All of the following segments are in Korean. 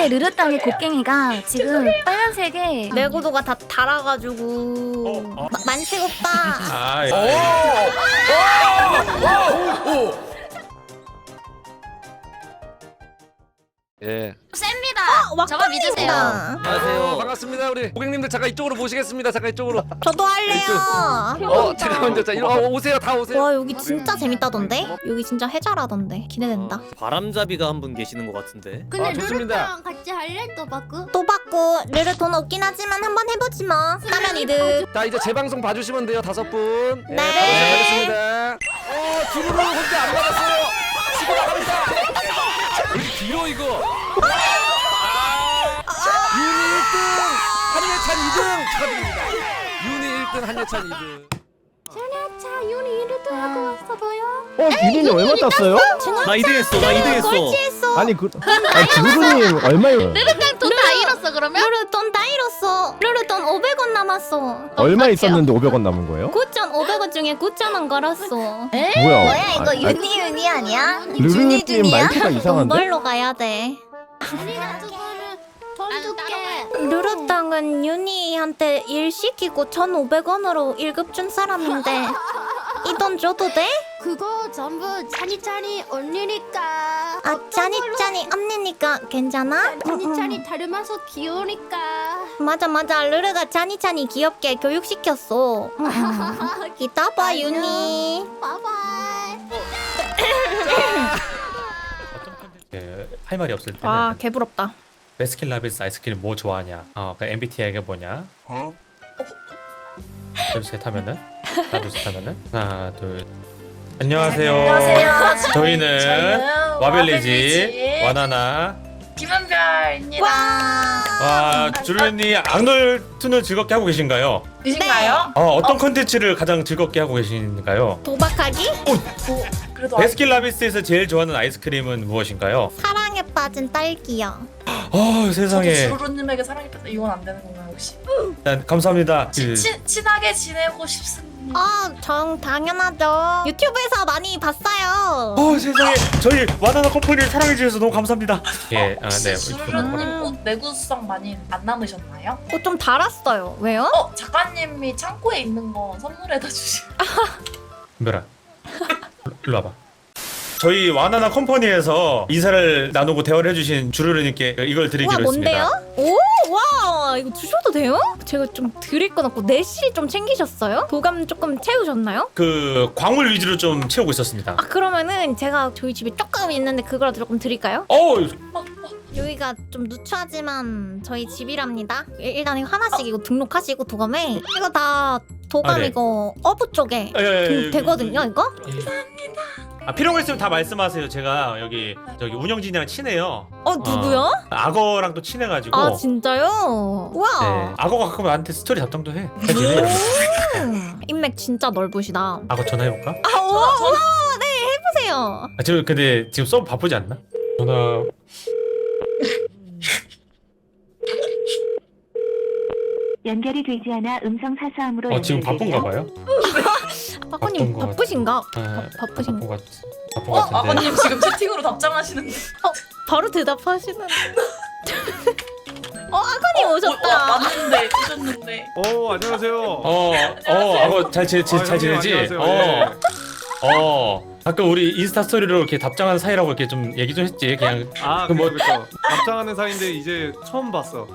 근데 르르땅의 곡괭이가 지금 빨간색에 내구도가 다 달아가지고. 마- 만식 오빠. 아, 예. 예. 셉니다. 와, 저거 믿으세요. 안녕하세요. 반갑습니다. 우리 고객님들 잠깐 이쪽으로 모시겠습니다. 잠깐 이쪽으로. 저도 할래요 어, 잠깐만요. 자, 이리 와, 오세요. 다 오세요. 와 여기 진짜 재밌다던데 여기 진짜 해잘하던데 기대된다 바람잡이가 한 분 계시는 것 같은데. 근데 아, 좋습니다. 루루랑 같이 할래 또 바꾸? 또 받고 르르 돈 없긴 하지만 한번 해보지 뭐 따면 이득 자, 이제 재방송 봐주시면 돼요. 다섯 분. 네. 네. 바로 시작하겠습니다. 어, 주문을 혼자 안 받았어요. 뒤로 이거. 아, 윤희 1등, 한예찬 2등 축하드립니다. 윤희 1등, 한예찬 2등. 자 윤이 이루도 하고 왔어 보여? 어, 유진이 얼마 땄어요? 나 2등 했어. 나 2등 했어. 꼴찌했어 아니 그 아니 주루님 얼마요? 돈다 잃었어 그러면? 르르 돈 다 잃었어 르르 돈 500원 남았어 얼마 있었는데 500원 남은 거예요? 9,500원 중에 9,000원 걸었어 뭐야? 뭐야 이거 아, 윤희 윤희 아니야? 르르님 말투가 이상한데? 돈벌로 가야 돼 돈 줄게. 르르 땅은 윤희한테 일 시키고 1,500원으로 1급 준 사람인데 이 돈 줘도 돼? 그거 전부 짜니짜니 언니니까. 아 짜니짜니 언니니까 괜찮아? 짜니짜니 닮아서 귀여우니까. 맞아 맞아. 르르가 짜니짜니 귀엽게 교육시켰어. 이따 봐 윤희. 바이바이. 그, 할 말이 없을 때는 와 개부럽다. 베스킨 라빈스 아이스크림 뭐 좋아하냐? 어, 그 MBTI가 뭐냐? 둘셋 하면은? 하나 둘셋 하면은? 하나 둘. 안녕하세요. 안녕하세요. 저희는 저희는 와벨리지 와나나 김은별입니다. 와 주루님 악놀투는 즐겁게 하고 계신가요? 이신가요? 어, 어떤 컨텐츠를 가장 즐겁게 하고 계신가요? 도박하기? 그래도 베스킨라빈스에서 제일 좋아하는 아이스크림은 무엇인가요? 사랑에 빠진 딸기요 어 세상에 저도 주루님에게 사랑이 뺐다. 이건 안 되는 건가요 혹시? 일단 감사합니다 그, 친, 친하게 지내고 싶습니다. 아 정 당연하죠 유튜브에서 많이 봤어요 어 세상에 저희 와나나 커플을 사랑해 주셔서 너무 감사합니다. 예, 아, 네. 주루님 옷 내구성 많이 안 남으셨나요? 어, 좀 달았어요 왜요? 어 작가님이 창고에 있는 거 선물해다 주시. 은별아, 일로 와봐. 저희 와나나 컴퍼니에서 인사를 나누고 대화를 해주신 주르르님께 이걸 드리기로 우와 했습니다. 뭔데요? 오 와 이거 주셔도 돼요? 제가 좀 드릴 건 없고 내실 좀 챙기셨어요? 도감 조금 채우셨나요? 그 광물 위주로 좀 채우고 있었습니다. 아 그러면은 제가 저희 집에 조금 있는데 그거라도 조금 드릴까요? 어, 여기가 좀 누추하지만 저희 집이랍니다. 일- 일단 이거 하나씩 이거 등록하시고 도감에 이거 다 도감 아, 네. 이거 어부 쪽에 예, 예, 등- 예, 되거든요 이거? 아, 필요한 거 있으면 다 말씀하세요. 제가 여기 저기 운영진이랑 친해요. 어 누구요? 악어랑 또 친해가지고. 아 진짜요? 우와 네. 악어가 가끔 나한테 스토리 답장도 해. 음, 인맥 진짜 넓으시다. 악어 전화해볼까? 아 우와 우와 네 해보세요. 아, 지금 근데 지금 서브 바쁘지 않나? 전화 연결이 되지 않아 음성 사서함으로 어 지금 바쁜가 봐요? 박사님 바쁜 바쁘신가? 아, 바, 바쁘신 바쁜 것 같- 바쁜 어 같은데. 아버님 지금 채팅으로 답장하시는데. 바로 대답하시는. 어 아가님 어, 오셨다. 왔는데 오셨는데. 어, 안녕하세요. 어, 어, 악어 잘, 지, 지, 아, 잘 형님, 지내지? 안녕하세요. 어, 예. 어. 가끔 우리 인스타 스토리로 이렇게 답장하는 사이라고 이렇게 좀 얘기 좀 했지. 그냥 아, 그 뭐- 그뭐 그렇죠. 답장하는 사이인데 이제 처음 봤어.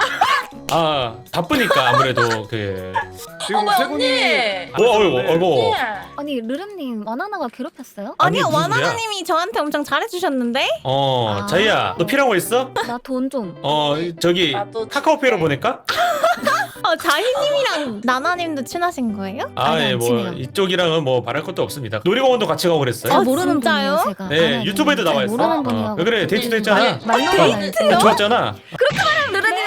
아 바쁘니까 아무래도 그. 지금 어머 세 분이 언니. 어, 어이구, 어이구. 아니 르르님 와나나가 괴롭혔어요? 아니, 아니요 무슨 와나나님이 저한테 엄청 잘해주셨는데? 어, 아. 자이야, 너 필요한 거 있어? 나 돈 좀. 어, 저기 나도 카카오페이로 보낼까? 어 자희님이랑 나나님도 친하신 거예요? 아, 아니, 예, 안 뭐 친해요. 이쪽이랑은 뭐 바랄 것도 없습니다. 놀이공원도 같이 가고 그랬어요. 아, 잘 모르는 진짜요? 분이에요 제가. 네, 유튜브에도 잘 나와 있어. 모르는 어, 분이요. 왜 그래? 데이트도 했잖아. 말로만 알지. 어, 좋았잖아. 르르님.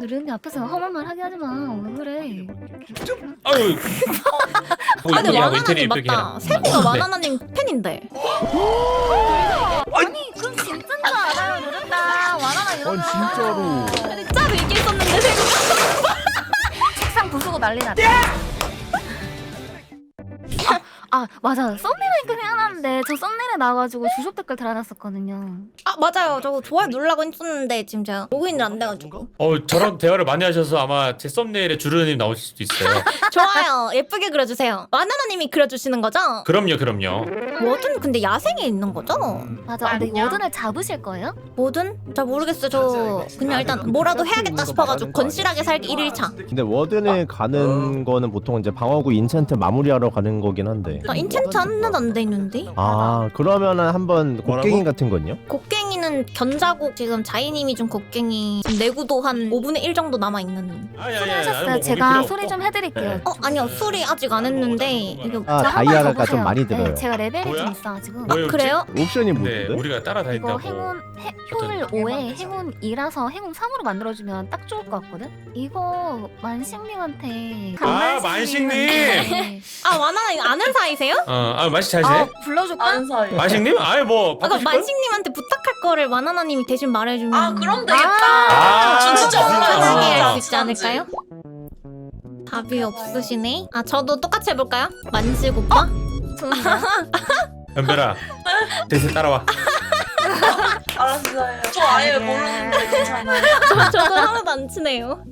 르르님 앞에서 험한 말 하게 하지 마. 왜 그래? 아유. 뭐 하고 인테리어 와나나님 맞다. 세비가 네. 와나나님 팬인데. 아니 그건 진짜인 줄 알아요 르르땅. 와나나 이러면. 진짜로. 짜로 얘기했었는데 세비가. 책상 부수고 난리 났다. 아, 아 맞아 썸네일 생각이 생각나는데 저 썸네일에 나와가지고 주석 댓글 달아놨었거든요. 아 맞아요. 저거 좋아요 누르라고 했었는데 지금 제가 로그인이 안 돼가지고. 어 저랑 대화를 많이 하셔서 아마 제 썸네일에 주르님 나오실 수도 있어요. 좋아요. 예쁘게 그려주세요. 와나나님이 그려주시는 거죠? 그럼요, 그럼요. 뭐든 근데 야생에 있는 거죠? 맞아. 근데. 워든을 잡으실 거예요? 뭐든? 잘 모르겠어요. 저 그냥 일단 뭐라도 해야겠다 싶어가지고 건실하게 살기 1일차. 근데 워든을 가는 거는 보통 이제 방어구 인챈트 마무리하러 가는 거긴 한데. 나 인챈트 하나도 안 돼 있는데? 아 그러면은 한번 곡괭이 같은 건요? 곡괭이는 견자곡 지금 자이님이 준 곡괭이 지금 내구도 한 5분의 1 정도 남아 있는 아니 소리 아니 아니. 하셨어요. 제가 소리 좀 해드릴게요. 어 아니요 술이 아직 안 했는데 이거 아 한번 다이아가. 좀 많이 네, 들어요. 제가 레벨이 뭐야? 좀 있어가지고. 뭐예요, 그래요? 옵션이 네, 뭐인데? 우리가 이거 따라다닌다고. 행운 해, 효율 5에 행운 2라서 행운 3으로 만들어주면 딱 좋을 것 같거든? 이거 만식님한테 아, 만식님! 아 이거 아는 사이세요? 어, 아 만식 잘 지내? 아 불러줄까? 아는 사이. 만식님? 아이 뭐 아까 바꾸실 걸? 만식님한테 부탁할 거를 와나나님이 대신 말해주면 아 그럼 되겠다. 아, 저 진짜 아, 얼마나 편하게 아. 할수 있지 않을까요? 답이 없으시네. 아 저도 똑같이 해볼까요? 만식 오빠? 좋은데요? 연별아, 대신 따라와. 알았어요. 저 아예 모르는데 괜찮아요. 저, 저도 하나도 안 친해요.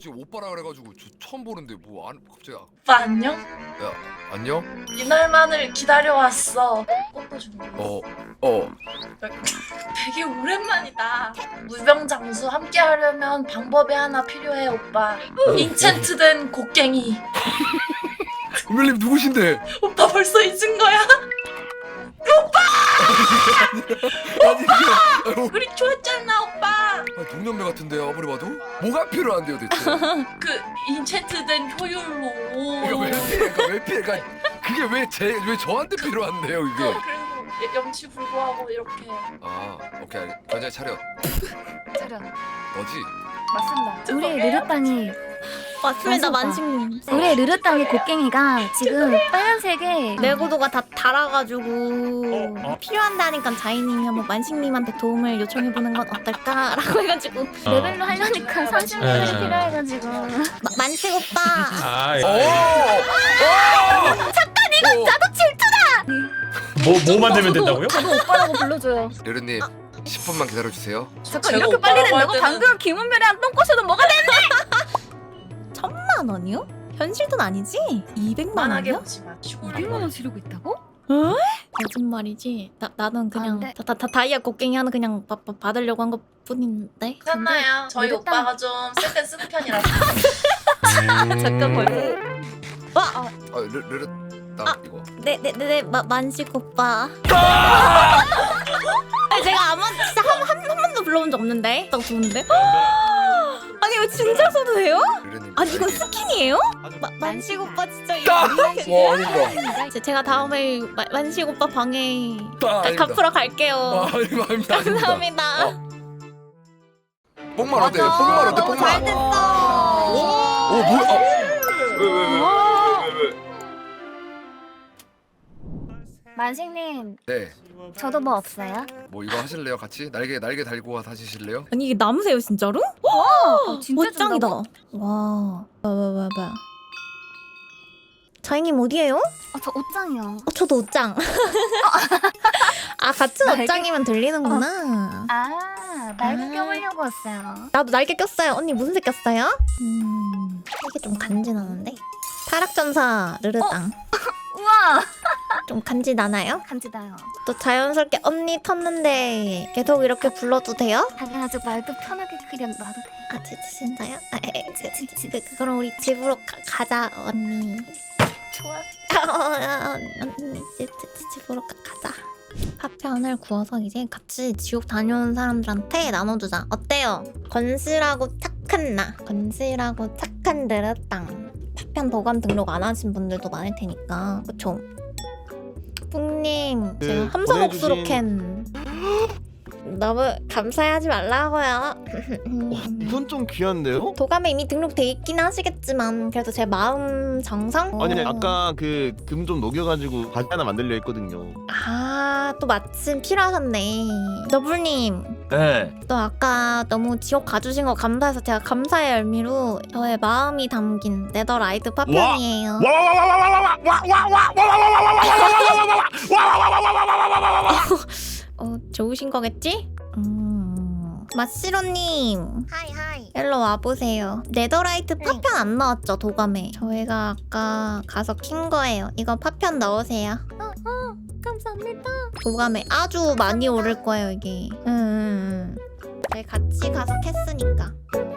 굳이 오빠라 그래가지고 저 처음 보는데 뭐 안 갑자기 아- 오빠 안녕? 야 안녕? 이날만을 기다려왔어. 꽃도 준비. 어 어. 되게 오랜만이다. 무병장수 함께 하려면 방법이 하나 필요해 오빠. 인챈트된 곡괭이. 은별님 누구신데? 오빠 벌써 잊은 거야? 아니 이게 우리 좋았잖아 오빠. 아, 동년배 같은데요 아무리 봐도? 뭐가 필요한데요 대체? 그 인챈트된 왜 효율로. 피해? 그러니까 왜? 그러니까 그게 왜 제 왜 저한테 필요한데요 이게? 그래서 염치 불구하고 이렇게. 아 오케이 알- 견제 차려. 차려. 너지? 맞습니다. 우리 르르땅이 맞습니다, 만식님. 우리 르르땅의 곡괭이가 지금 네. 빨간색에 내구도가 다 달아가지고 어, 어. 필요한다니까 자이님이 한번 만식님한테 도움을 요청해보는 건 어떨까라고 해가지고. 어. 레벨로 하려니까 30분이 필요해가지고. 마- 만식 오빠. 잠깐 이거 나도 질투다! 뭐 뭐만 되면 된다고요? 저도 오빠라고 불러줘요. 르르님 10분만 기다려주세요. 잠깐 이렇게 빨리 된다고? 방금 김은별이 한 똥꼬셔도 뭐가 됐네? 300만 원이요? 현실돈 아니지? 200만 원이요? 200만 원 지르고 있다고? 어? 거짓말이지. 나 나는 아, 그냥 다, 다, 다 다이아 곡괭이 하는 그냥 받- 받- 받으려고 한 것 뿐인데. 괜찮나요? 저희 모르겠다. 오빠가 좀 쓸 땐 쓰는 편이라서 음. 잠깐 걸려. 어, 어. 아, 르, 르르 딱 아, 이거. 네, 네, 네, 네네네 만식 오빠. 아! 아니, 제가 아마 진짜 한, 한, 한 번도 불러본 적 없는데. 딱 좋은데. 이거 진짜 써도 돼요? 아니 날개. 스킨이에요? 마, 만식 오빠 진짜 이거 와 아닙니다. 이제 제가 다음에 마, 만식 오빠 방에 아, 아닙니다. 갚으러 갈게요. 아, 아닙니다. 아닙니다. 아닙니다. 감사합니다. 어. 뽕만 어때? 뽕만 어때? 됐어. 오 뭐야? 아. 왜 왜 왜 만식님, 네. 저도 뭐 없어요? 뭐 이거 하실래요? 같이 날개 날개 달고 하시실래요? 아니 이게 나무세요 진짜로? 어, 진짜 멋짱이다. 준다고? 와. 와와와 와. 자이님 어디에요? 아, 저 옷장이요. 어, 저도 옷장. 아 같은 날개- 옷장이면 들리는구나. 아, 날개 아. 껴보려고 왔어요. 나도 날개 꼈어요. 언니 무슨 색 꼈어요? 음, 이게 좀 간지나는데. 타락전사 르르땅. 우와! 좀 간지나나요? 간지나요. 또 자연스럽게 언니 텄는데 계속 이렇게 불러도 돼요? 당연하죠. 말도 편하게 그냥 놔도 돼. 아, 지, 진짜요? 아, 에, 지, 지, 지, 그, 그럼 우리 집으로 가, 가자, 언니. 좋아. 어, 언니, 지, 지, 지, 집으로 가, 가자. 파편을 구워서 이제 같이 지옥 다녀온 사람들한테 나눠주자. 어때요? 건실하고 착한 나. 건실하고 착한 느르땅. 파편 보관 등록 안 하신 분들도 많을 테니까. 그쵸? 뿡님, 그 제가 함성 보내주신- 옥수로 캔. 너무 감사해하지 말라고요. 이건 좀 귀한데요? 도감에 이미 등록돼 있긴 하시겠지만 그래도 제 마음 정성? 아니 아까 그 금 좀 녹여가지고 바지 하나 만들려 했거든요. 아 또 마침 필요하셨네 너블님 네. 또 아까 너무 지옥 가주신 거 감사해서 제가 감사의 의미로 저의 마음이 담긴 네더 라이트 파편이에요. 어 좋으신 거겠지? 음. 마시로님 하이 하이. 일로 와보세요. 네더라이트 파편 안 나왔죠 도감에. 저희가 아까 가서 킨 거예요. 이거 파편 넣으세요. 감사합니다. 도감에 아주 많이 오를 거예요 이게. 음, 음, 음. 저희 같이 가서 캤으니까.